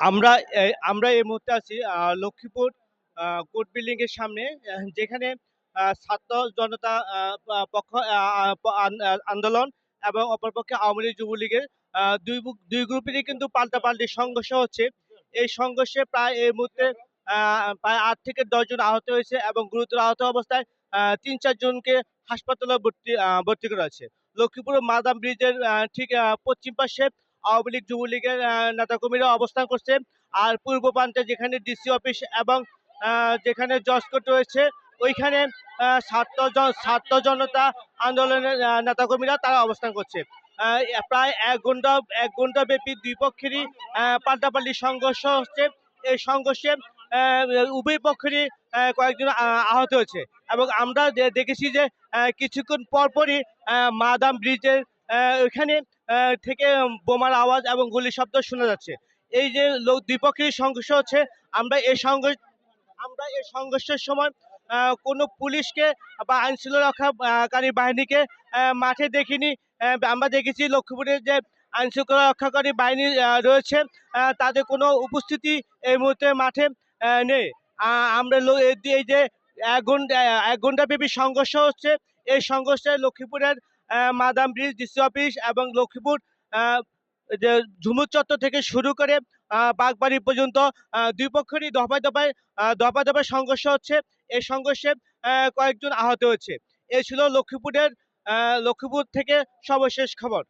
আমরা আমরা এই মুহূর্তে আছি লক্ষ্মীপুর কোর্ট বিল্ডিং এর সামনে যেখানে ছাত্র জনতা পক্ষ আন্দোলন এবং অপরপক্ষে আওয়ামী লীগ যুবলীগের দুই দুই গ্রুপেরই কিন্তু পাল্টাপাল্টি সংঘর্ষ হচ্ছে। এই সংঘর্ষে প্রায় এই মুহূর্তে প্রায় আট থেকে দশজন আহত হয়েছে এবং গুরুতর আহত অবস্থায় তিন, চার জনকে হাসপাতালে ভর্তি ভর্তি করা হয়েছে। লক্ষ্মীপুর মাদাম ব্রিজের ঠিক পশ্চিম পাশে আওয়ামী লীগ, যুবলীগের নেতাকর্মীরা অবস্থান করছে। আর পূর্ব প্রান্তে যেখানে ডিসি অফিস এবং যেখানে জজ কোর্ট রয়েছে, ওইখানে ছাত্র ছাত্র জনতা আন্দোলনের নেতাকর্মীরা তারা অবস্থান করছে। প্রায় এক ঘণ্টা এক ঘণ্টা ব্যাপী দুই পক্ষেরই পাল্টাপাল্টি সংঘর্ষ হচ্ছে। এই সংঘর্ষে উভয় পক্ষেরই কয়েকজন আহত হয়েছে। এবং আমরা দেখেছি যে কিছুক্ষণ পরপরই মাদাম ব্রিজের ওইখানে থেকে বোমার আওয়াজ এবং গুলির শব্দ শোনা যাচ্ছে। এই যে লোক দ্বিপক্ষের সংঘর্ষ হচ্ছে, আমরা এই সংঘর্ষ আমরা এই সংঘর্ষের সময় কোনো পুলিশকে বা আইন শৃঙ্খলা রক্ষাকারী বাহিনীকে মাঠে দেখিনি। আমরা দেখেছি লক্ষ্মীপুরের যে আইন শৃঙ্খলা রক্ষাকারী বাহিনী রয়েছে তাদের কোনো উপস্থিতি এই মুহূর্তে মাঠে নেই। আমরা এই যে- এক ঘণ্টা এক ঘণ্টা ব্যাপী সংঘর্ষ হচ্ছে। এই সংঘর্ষে লক্ষ্মীপুরের মাদাম ব্রিজ, ডিসি অফিস এবং লক্ষ্মীপুর ঝুমুর চত্বর থেকে শুরু করে বাগবাড়ি পর্যন্ত দুই পক্ষেরই দফায় দফায় দফায় দফায় সংঘর্ষ হচ্ছে। এই সংঘর্ষে কয়েকজন আহত হয়েছে। এ ছিল লক্ষ্মীপুরের লক্ষ্মীপুর থেকে সর্বশেষ খবর।